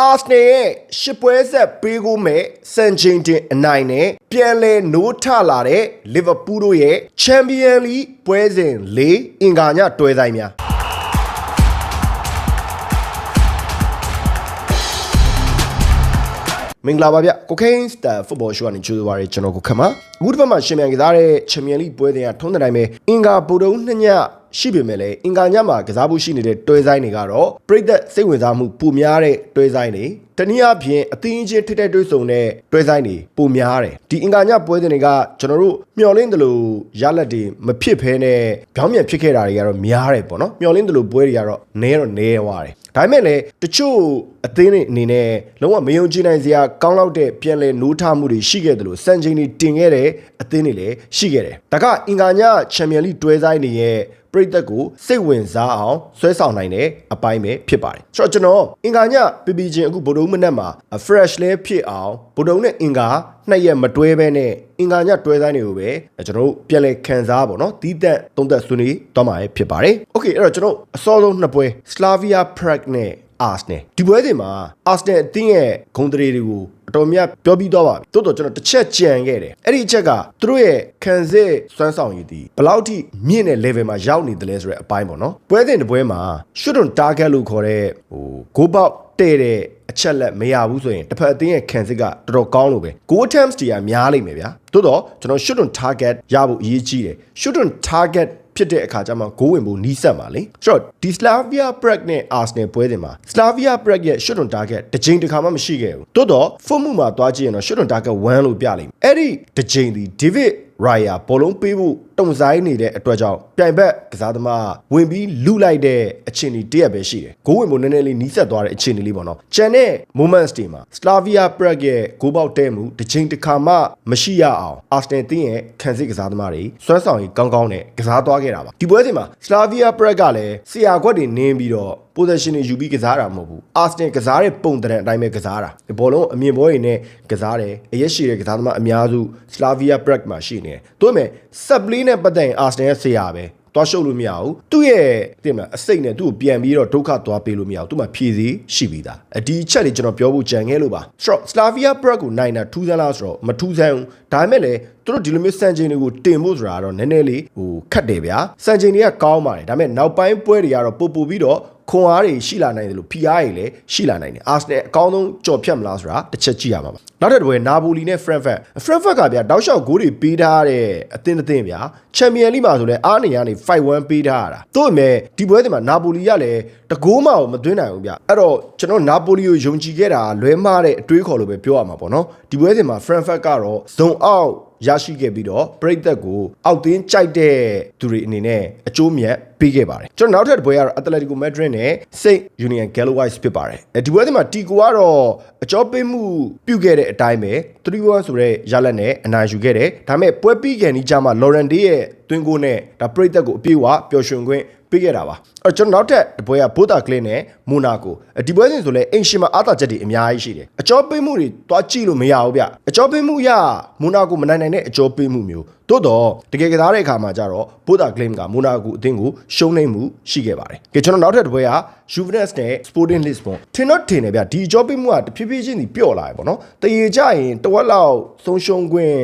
အာစနယ်ရဲ့ရှစ်ပွဲဆက်ပေးကိုမဲ့စန်ချင်းတင်အနိုင်နဲ့ပြန်လဲနိုးထလာတဲ့လီဗာပူးတို့ရဲ့ချန်ပီယံလိပွဲစဉ်၄အင်္ဂါညတွဲဆိုင်များမင်္ဂလာပါဗျကိုကိန်းစတာဖုတ်ဘောရှိုးကနေကြိုးစားပါရကျွန်တော်ကိုခမအခုတစ်ပတ်မှာရှင်မြန်ကစားတဲ့ချန်ပီယံလိပွဲစဉ်ကထုံးတဲ့တိုင်းပဲအင်္ဂါဗိုလ်တုံးနှစ်ည ရှိပေမဲ့လည်းအင်္ဂါညမှာကစားဖို့ရှိနေတဲ့တွဲဆိုင်တွေကတော့ပြိသက်စိတ်ဝင်စားမှုပိုများတဲ့တွဲဆိုင်တွေတနည်းအားဖြင့်အသင်းချင်းထိတဲ့တွဲဆုံတဲ့တွဲဆိုင်တွေပိုများတယ်ဒီအင်္ဂါညပွဲစဉ်တွေကကျွန်တော်တို့မျှော်လင့်တယ်လို့ရလက်တွေမဖြစ်ဘဲနဲ့ကြောင်းမြန်ဖြစ်ခဲ့တာတွေကတော့များတယ်ပေါ့နော်မျှော်လင့်တယ်လို့ပွဲတွေကတော့နဲတော့နဲသွားတယ်ဒါပေမဲ့လည်းတချို့အသင်းတွေအနေနဲ့လုံးဝမယုံကြည်နိုင်စရာကောင်းလောက်တဲ့ပြန်လည်နိုးထမှုတွေရှိခဲ့တယ်လို့စံချိန်တွေတင်ခဲ့တဲ့အသင်းတွေလည်းရှိခဲ့တယ်ဒါကအင်္ဂါညချန်ပီယံလိတွဲဆိုင်တွေရဲ့ ပရိသတ်ကိုစိတ်ဝင်စားအောင်ဆွဲဆောင်နိုင်တဲ့အပိုင်းပဲဖြစ်ပါတယ်ဆိုတော့ကျွန်တော်အင်္ဂါညပီပီချင်းအခုဗုဒ္ဓမနက်မှာ fresh လဲဖြစ်အောင်ဗုဒ္ဓနဲ့အင်္ဂါနှစ်ရက်မတွဲဘဲနဲ့အင်္ဂါညတွဲတိုင်းတွေကိုပဲကျွန်တော်တို့ပြန်လဲခံစားပါတော့တီးတက်သုံးသက်ဆွေးနွေးသွားမှာဖြစ်ပါတယ် okay အဲ့တော့ကျွန်တော်အစောဆုံးနှစ်ပွဲ Slavia Prague နဲ့ Arsenal ဒီပွဲစဉ်မှာ Arsenal အသင်းရဲ့ဂုဏ်သတင်းတွေကိုအတော်များပြောပြီးတော့ပါပြီတိုးတော့ကျွန်တော်တစ်ချက်ကြံခဲ့တယ်အဲ့ဒီအချက်ကသူတို့ရဲ့ခံစစ်စွမ်းဆောင်ရည်ဒီဘယ်လောက်ထိမြင့်တဲ့ level မှာရောက်နေတယ်လဲဆိုတဲ့အပိုင်းပေါ့နော်ပွဲစဉ်တစ်ပွဲမှာ shoot on target လို့ခေါ်တဲ့ဟို goal box တဲ့တဲ့အချက်လက်မရဘူးဆိုရင်တစ်ဖက်အသင်းရဲ့ခံစစ်ကတော်တော်ကောင်းလို့ပဲ goal attempts တွေကများလိမ့်မယ်ဗျာတိုးတော့ကျွန်တော် shoot on target ရဖို့အရေးကြီးတယ် shoot on target ဖြစ်တဲ့အခါကျမှဂိုးဝင်ဖို့နီးစပ်ပါလေဆိုတော့ဒီ Slavia Prague နဲ့ Arsenal ပွဲတင်မှာ Slavia Prague ရဲ့ shot on target တစ်ချိန်တစ်ခါမှမရှိခဲ့ဘူးတိုးတော့ form မှုမှာသွားကြည့်ရင်တော့ shot on target 1လို့ပြလိမ့်မယ်အဲ့ဒီတစ်ချိန်ဒီ David Raya ဘောလုံးပေးဖို့တုံဆိုင်နေတဲ့အတွက်ကြောင့်ပြိုင်ဘက်ကစားသမားဝင်ပြီးလူလိုက်တဲ့အခြေအနေတရက်ပဲရှိတယ်။ဂိုးဝင်ဖို့နည်းနည်းလေးနီးစပ်သွားတဲ့အခြေအနေလေးပေါ့နော်။ကျန်တဲ့ moments တွေမှာ Slavia Prague ရဲ့ဂိုးပေါက်တဲမှုတစ်ချိန်တစ်ခါမှမရှိရအောင် Arsenal တင်းရဲ့ခံစစ်ကစားသမားတွေစွမ်းဆောင်ရည်ကောင်းကောင်းနဲ့ကစားသွားခဲ့တာပါ။ဒီပွဲစဉ်မှာ Slavia Prague ကလည်းဆရာခွက်တွေနင်းပြီးတော့ possession တွေယူပြီးကစားတာမဟုတ်ဘူး။ Arsenal ကစားတဲ့ပုံတဲ့အတိုင်းပဲကစားတာ။ဘောလုံးအမြင်ဘောတွေနဲ့ကစားတယ်။အရက်ရှိတဲ့ကစားသမားအများစု Slavia Prague မှာရှိနေတယ်။တို့မဲ့ sub play နဲ့ပတ်သက်ရင် Arsenal ရဲ့ဆရာပဲသွားရှုပ်လို့မရဘူးသူ့ရဲ့တင်မလားအစိတ်နဲ့သူ့ကိုပြန်ပြီးတော့ဒုက္ခသွားပေးလို့မရဘူးသူ့မှာဖြည့်စည်းရှိပြီးသားအဒီအချက်လေးကျွန်တော်ပြောဖို့ကြံခဲ့လို့ပါဆိုတော့ Slavia Prague ကိုနိုင်တာထူးဆန်းလားဆိုတော့မထူးဆန်းဘူးဒါပေမဲ့လည်းသူတို့ဒီလိုမျိုးစံချိန်တွေကိုတင်ဖို့ဆိုတာတော့နည်းနည်းလေးဟိုခက်တယ်ဗျာစံချိန်တွေကကောင်းပါတယ်ဒါပေမဲ့နောက်ပိုင်းပွဲတွေကတော့ပို့ပို့ပြီးတော့ ခွန်အားတွေရှိလာနိုင်တယ်လို့ PR တွေလည်းရှိလာနိုင်တယ်အာဆနယ်အကောင်းဆုံးကြော်ဖြတ်မလားဆိုတာတစ်ချက်ကြည့်ရမှာပါနောက်တစ်ပွဲနာပိုလီနဲ့ Frankfurt Frankfurt ကဗျာတောက်လျှောက်ဂိုးတွေပေးထားတဲ့အသင်းအသင်းဗျာချန်ပီယံလိမှာဆိုလဲအားနေရနေ5-1ပေးထားရတာတို့အမဲ့ဒီပွဲတွေမှာနာပိုလီကလည်းတကိုးမှမသွင်းနိုင်ဘူးဗျအဲ့တော့ကျွန်တော်နာပိုလီကိုယုံကြည်ခဲ့တာလွဲမှားတဲ့အတွေးခေါ်လို့ပဲပြောရမှာပေါ့နော်ဒီပွဲတွေမှာ Frankfurt ကတော့ဇုံအောက် ရရှိခဲ့ပြီးတော့ပရိသတ်ကိုအောက်တင်းကြိုက်တဲ့သူတွေအနေနဲ့အကျိုးမြတ်ပေးခဲ့ပါတယ်ကျွန်တော်နောက်ထပ်တစ်ပွဲကတော့ Atletico Madrid နဲ့ Saint Union Galloway ဖြစ်ပါတယ်အဲဒီပွဲဒီမှာတီကိုကတော့အကျော်ပေးမှုပြုခဲ့တဲ့အတိုင်းပဲ3-1ဆိုတဲ့ရလက်နဲ့အနိုင်ယူခဲ့တယ်ဒါပေမဲ့ပွဲပြီးကန်ဒီကြမှာ Lauren Day ရဲ့တွင်းကိုနဲ့ဒါပရိသတ်ကိုအပြေးအဝပျော်ရွှင်ခွင့် ပေးခဲ့တာပါအဲ့ကျွန်တော်နောက်ထပ်တပွဲကဘိုတာကလင်းနဲ့မိုနာကိုဒီပွဲစဉ်ဆိုလဲအင်ရှင်မှာအာသာချက်တွေအများကြီးရှိတယ်အကျော်ပေးမှုတွေတွားကြည့်လို့မရဘူးဗျအကျော်ပေးမှုရမိုနာကိုမနိုင်နိုင်တဲ့အကျော်ပေးမှုမျိုး သို့တော့တကယ်ကစားတဲ့အခါမှာကျတော့ဘိုတာကလင်းကမိုနာကိုအသင်းကိုရှုံးနေမှုရှိခဲ့ပါတယ်ကဲကျွန်တော်နောက်ထပ်တပွဲက Juventus နဲ့ Sporting Lisbon ထင်တော့ထင်တယ်ဗျဒီအကျော်ပေးမှုကတဖြည်းဖြည်းချင်းစီပျော့လာတယ်ပေါ့နော်တရေကြရင်တဝက်လောက်ဆုံးရှုံးခွင့်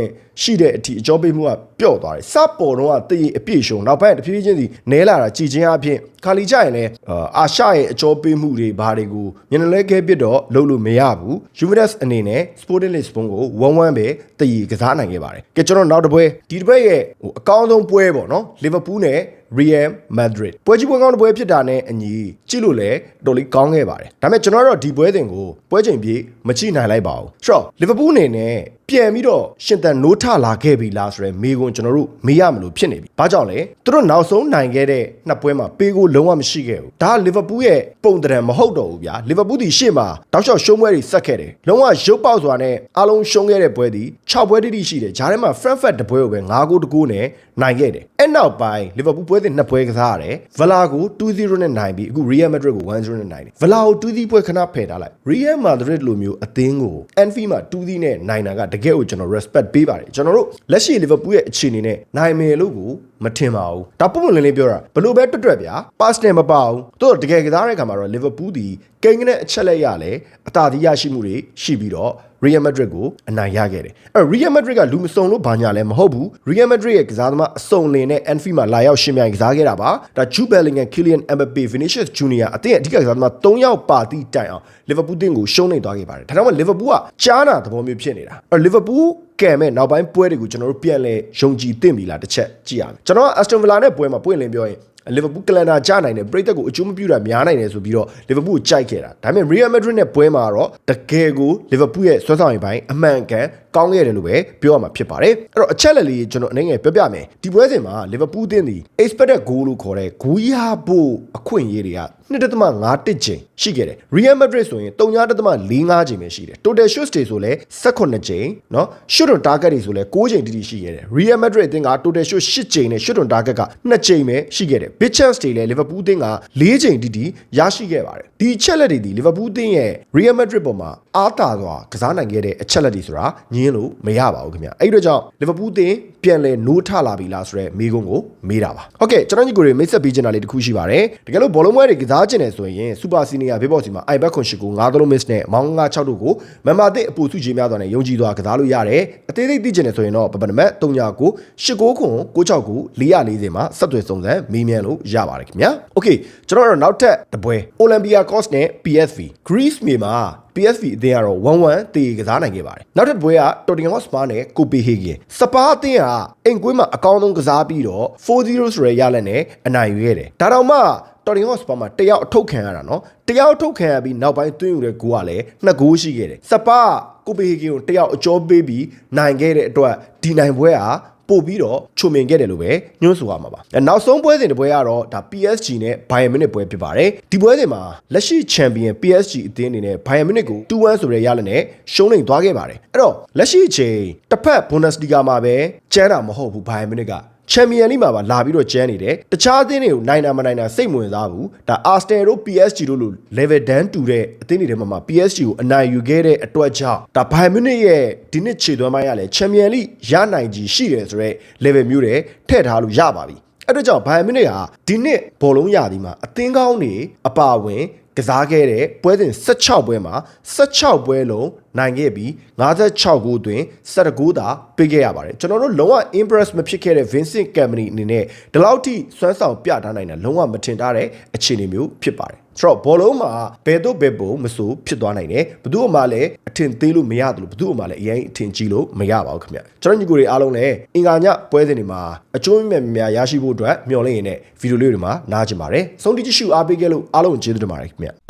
ရှိတဲ့အထိအကျော်ပေးမှုကပျော့သွားတယ်စပေါ်တော့ကတရေအပြည့်ရှုံနောက်ပိုင်းတဖြည်းဖြည်းချင်းစီနဲလာတာကြည်ချင်းအဖြစ် ခါလီကြရင်လည်းအာရှရဲ့အကျော်ပေးမှုတွေဘာတွေကိုမျက်နှာလဲခဲပစ်တော့လုပ်လို့မရဘူး Juventus အနေနဲ့ Sporting Lisbon ကို1-1ပဲတည်ကစားနိုင်ခဲ့ပါတယ်ကဲကျွန်တော်နောက်တစ်ပွဲဒီတစ်ပွဲရဲ့ဟိုအကောင်းဆုံးပွဲပေါ့နော် Liverpool နဲ့ Real Madrid ပွဲကြီးပွဲကောင်းတစ်ပွဲဖြစ်တာနဲ့အညီကြည့်လို့လည်းတော်လေးကောင်းခဲ့ပါတယ်ဒါပေမဲ့ကျွန်တော်တို့ဒီပွဲစဉ်ကိုပွဲချိန်ပြေးမကြည့်နိုင်လိုက်ပါဘူးဆိုတော့ Liverpool အနေနဲ့ပြန်ပြီးတော့ရှင်တန်နိုးထလာခဲ့ပြီလားဆိုရယ်မေကွန်ကျွန်တော်တို့မေးရမလို့ဖြစ်နေပြီ။ဘာကြောင့်လဲ။သူတို့နောက်ဆုံးနိုင်ခဲ့တဲ့နှစ်ပွဲမှာပေးကိုလုံးဝမရှိခဲ့ဘူး။ဒါကလီဗာပူးရဲ့ပုံတံမဟုတ်တော့ဘူးဗျာ။လီဗာပူးဒီရှေ့မှာတောက်လျှောက်ရှုံးပွဲတွေဆက်ခဲ့တယ်။လုံးဝရုပ်ပေါက်စွာနဲ့အားလုံးရှုံးခဲ့တဲ့ပွဲဒီ6ပွဲတိတိရှိတယ်။ဂျားထဲမှာ Frankfurt တပွဲကိုပဲ9ဂိုးတကူနဲ့နိုင်ခဲ့တယ်။အဲ့နောက်ပိုင်းလီဗာပူးပွဲစဉ်နှစ်ပွဲကစားရတယ်။ဗလာကို2-0နဲ့နိုင်ပြီးအခု Real Madrid ကို1-0နဲ့နိုင်တယ်။ဗလာကို2-0ပွဲခဏဖယ်ထားလိုက်။ Real Madrid လိုမျိုးအသင်းကို Anfield မှာ2-0နဲ့နိုင်တာကတကယ်ကိုကျွန်တော် respect ပေးပါတယ်ကျွန်တော်တို့လက်ရှိ Liverpool ရဲ့အခြေအနေနဲ့နိုင်မယ်လို့ကို မထင်ပါဘူးဒါပုံပုံလင်းလင်းပြောတာဘလို့ပဲတွတ်တွတ်ဗျာ pass နဲ့မပါဘူးသူတို့တကယ်ကစားတဲ့ခါမှာတော့ Liverpool ဒီကိန်းကနေအချက်လက်ရလဲအသာစီးရရှိမှုတွေရှိပြီးတော့ Real Madrid ကိုအနိုင်ရခဲ့တယ်အဲ့ Real Madrid ကလူမစုံလို့ဘာညာလဲမဟုတ်ဘူး Real Madrid ရဲ့ကစားသမားအစုံလင်နဲ့ Anfield မှာလာရောက်ရှင်ပြိုင်ကစားခဲ့တာပါဒါ Jude Bellingham Kylian Mbappe Vinicius Junior အသင်းရဲ့အဓိကကစားသမား၃ယောက်ပါတီတိုင်အောင် Liverpool တင်းကိုရှုံးနေသွားခဲ့ပါတယ်ဒါကြောင့်မို့ Liverpool ကကြားနာသဘောမျိုးဖြစ်နေတာအဲ့ Liverpool ကဲမဲ့နောက်ပိုင်းပွဲတွေကိုကျွန်တော်တို့ပြန်လဲယုံကြည်သင့်ပြီလားတစ်ချက်ကြည့်ရမယ်ကျွန်တော်က Aston Villa နဲ့ပွဲမှာပွင့်လင်းပြောရင် လီဗာပူးကလန်နာကြနိုင်တယ်ပရိသတ်ကိုအကျိုးမပြုတာများနိုင်တယ်ဆိုပြီးတော့လီဗာပူးကိုကြိုက်ခဲ့တာဒါပေမဲ့ Real Madrid နဲ့ပွဲမှာတော့တကယ်ကိုလီဗာပူးရဲ့ဆွဲဆောင်ရည်ပိုင်းအမှန်ကန်ကောင်းခဲ့တယ်လို့ပဲပြောရမှာဖြစ်ပါတယ်အဲ့တော့အချက်လက်လေးကျွန်တော်အနေငယ်ပြောပြမယ်ဒီပွဲစဉ်မှာလီဗာပူးတင်းဒီ expected goal လို့ခေါ်တဲ့ဂိုးရဖို့အခွင့်အရေးတွေက2.5တစ်ချိန်ရှိခဲ့တယ် Real Madrid ဆိုရင်3.45ချိန်ပဲရှိတယ် total shots တွေဆိုလဲ18ချိန်เนาะ shot on target တွေဆိုလဲ6ချိန်တိတိရှိခဲ့တယ် Real Madrid အသင်းက total shot 8ချိန်နဲ့ shot on target က2ချိန်ပဲရှိခဲ့တယ် big chance တွေလဲ Liverpool အသင်းက4ချိန်တိတိရရှိခဲ့ပါတယ်ဒီအချက်လက်တွေဒီ Liverpool အသင်းရဲ့ Real Madrid ပေါ်မှာ အားတာစွာကစားနိုင်ခဲ့တဲ့အချက်လက်တွေဆိုတာညင်းလို့မရပါဘူးခင်ဗျအဲ့ဒီတော့ကြောင့် Liverpool အသင်းပြန်လဲနိုးထလာပြီလားဆိုတော့မိကုန်းကိုမေးတာပါဟုတ်ကဲ့ကျွန်တော်ညီကိုတွေမိတ်ဆက်ပေးချင်တာလေးတစ်ခုရှိပါတယ်တကယ်လို့ဘောလုံးပွဲတွေကစားချင်တယ်ဆိုရင် Super Senior ဘေးဘော့စီမှာ iBet ခွန်ရှိကို9သလုံး miss နဲ့မောင်း96တို့ကိုမန်မာတစ်အပူစုချင်းများစွာနဲ့ယုံကြည်စွာကစားလို့ရတယ်အသေးစိတ်သိချင်တယ်ဆိုရင်တော့ပပနမတ်39 89ခွန်96 440မှာဆက်သွယ်စုံစမ်းမေးမြန်းလို့ရပါတယ်ခင်ဗျာโอเคကျွန်တော်တို့နောက်ထပ်တပွဲ Olympia Cost နဲ့ PSV Greece မြေမှာ PSV အသင်းကတော့1-1တေကစားနိုင်ခဲ့ပါတယ်နောက်ထပ်ပွဲက Tottenham Hotspur နဲ့ Copenhagen စပါးအသင်းကအိမ်ကွေးမှာအကောင်းဆုံးကစားပြီးတော့4-0ဆိုတဲ့ရလဒ်နဲ့အနိုင်ယူခဲ့တယ်ဒါတော့မှတော်ရင်ဟော့စပါမှာတယောက်အထုတ်ခံရတာနော်တယောက်အထုတ်ခံရပြီးနောက်ပိုင်းသွင်းယူတဲ့ဂိုးကလည်းနှစ်ဂိုးရှိခဲ့တယ်စပါး ကိုပေဟီဂင်ကိုတယောက်အကျော်ပေးပြီးနိုင်ခဲ့တဲ့အတွက်ဒီနိုင်ပွဲဟာပို့ပြီးတော့ချုံမြင်ခဲ့တယ်လို့ပဲညွှန်းဆိုရမှာပါအဲနောက်ဆုံးပွဲစဉ်တစ်ပွဲကတော့ဒါ PSG နဲ့ Bayern Munich ပွဲဖြစ်ပါတယ်ဒီပွဲစဉ်မှာလက်ရှိချန်ပီယံ PSG အသင်းအနေနဲ့ Bayern Munich ကို2-1ဆိုတဲ့ရလဒ်နဲ့ရှုံးနိမ့်သွားခဲ့ပါတယ်အဲ့တော့လက်ရှိအချိန်တစ်ဖက် Bundesliga မှာပဲကျန်းတာမဟုတ်ဘူး Bayern Munich က ချန်ပီယံလိမှာပါလာပြီးတော့ကျန်းနေတယ်တခြားအသင်းတွေကိုနိုင်တာမနိုင်တာစိတ်မဝင်စားဘူးဒါ Arsenal တို့ PSG တို့လို level down တူတဲ့အသင်းတွေထဲမှာမှာ PSG ကိုအနိုင်ယူခဲ့တဲ့အတွက်ကြောင့်ဒါ Bayern Munich ရဲ့ဒီနှစ်ခြေသွမ်းပိုင်းရလဲချန်ပီယံလိရနိုင်ကြီးရှိတယ်ဆိုတော့ level မျိုးတွေထည့်ထားလို့ရပါပြီအဲ့တော့ကြောင့် Bayern Munich ဟာဒီနှစ်ဘောလုံးရာသီမှာအသင်းကောင်းတွေအပါအဝင် ကစားခဲ့တဲ့ပွဲစဉ်16ပွဲမှာ16ပွဲလုံးနိုင်ခဲ့ပြီး56ဂိုးအတွင်း17ဂိုးသာပေးခဲ့ရပါတယ်ကျွန်တော်တို့လုံးဝ impress မဖြစ်ခဲ့တဲ့ Vincent Company အနေနဲ့ဒီလောက်ထိစွမ်းဆောင်ပြထားနိုင်တာလုံးဝမထင်ထားတဲ့အခြေအနေမျိုးဖြစ်ပါတယ် ဆိုတော့ဘောလုံးမှာဘယ်တော့ဘယ်ပုံမဆိုဖြစ်သွားနိုင်တယ်ဘယ်သူမှလည်းအထင်သေးလို့မရတယ်လို့ဘယ်သူမှလည်းအရင်အထင်ကြီးလို့မရပါဘူးခင်ဗျကျွန်တော်ညီကိုတွေအားလုံးလည်းအင်္ဂါညပွဲစဉ်တွေမှာအကျိုးမြတ်များရရှိဖို့အတွက်မျှော်လင့်ရတဲ့ဗီဒီယိုလေးတွေမှာနားကြပါတယ်ဆုံးတိကျရှုအားပေးခဲ့လို့အားလုံးကျေးဇူးတင်ပါတယ်ခင်ဗျ